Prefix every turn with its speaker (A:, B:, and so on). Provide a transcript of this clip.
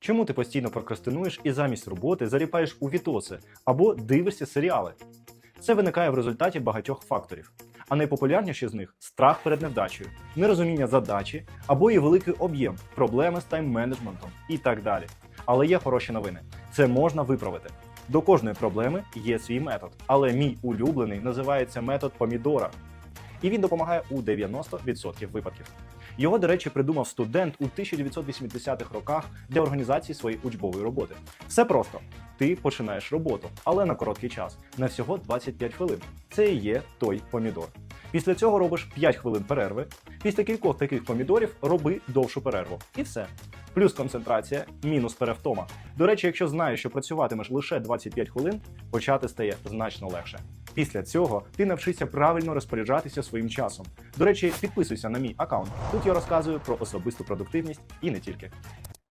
A: Чому ти постійно прокрастинуєш і замість роботи заліпаєш у вітоси або дивишся серіали? Це виникає в результаті багатьох факторів. А найпопулярніші з них страх перед невдачею, нерозуміння задачі або її великий об'єм, проблеми з тайм-менеджментом і так далі. Але є хороші новини: це можна виправити. До кожної проблеми є свій метод, але мій улюблений називається метод помідора. І він допомагає у 90% випадків. Його, до речі, придумав студент у 1980-х роках для організації своєї учбової роботи. Все просто. Ти починаєш роботу, але на короткий час, на всього 25 хвилин. Це і є той помідор. Після цього робиш 5 хвилин перерви. Після кількох таких помідорів роби довшу перерву. І все. Плюс концентрація, мінус перевтома. До речі, якщо знаєш, що працюватимеш лише 25 хвилин, почати стає значно легше. Після цього ти навчишся правильно розпоряджатися своїм часом. До речі, підписуйся на мій аккаунт. Тут я розказую про особисту продуктивність і не тільки.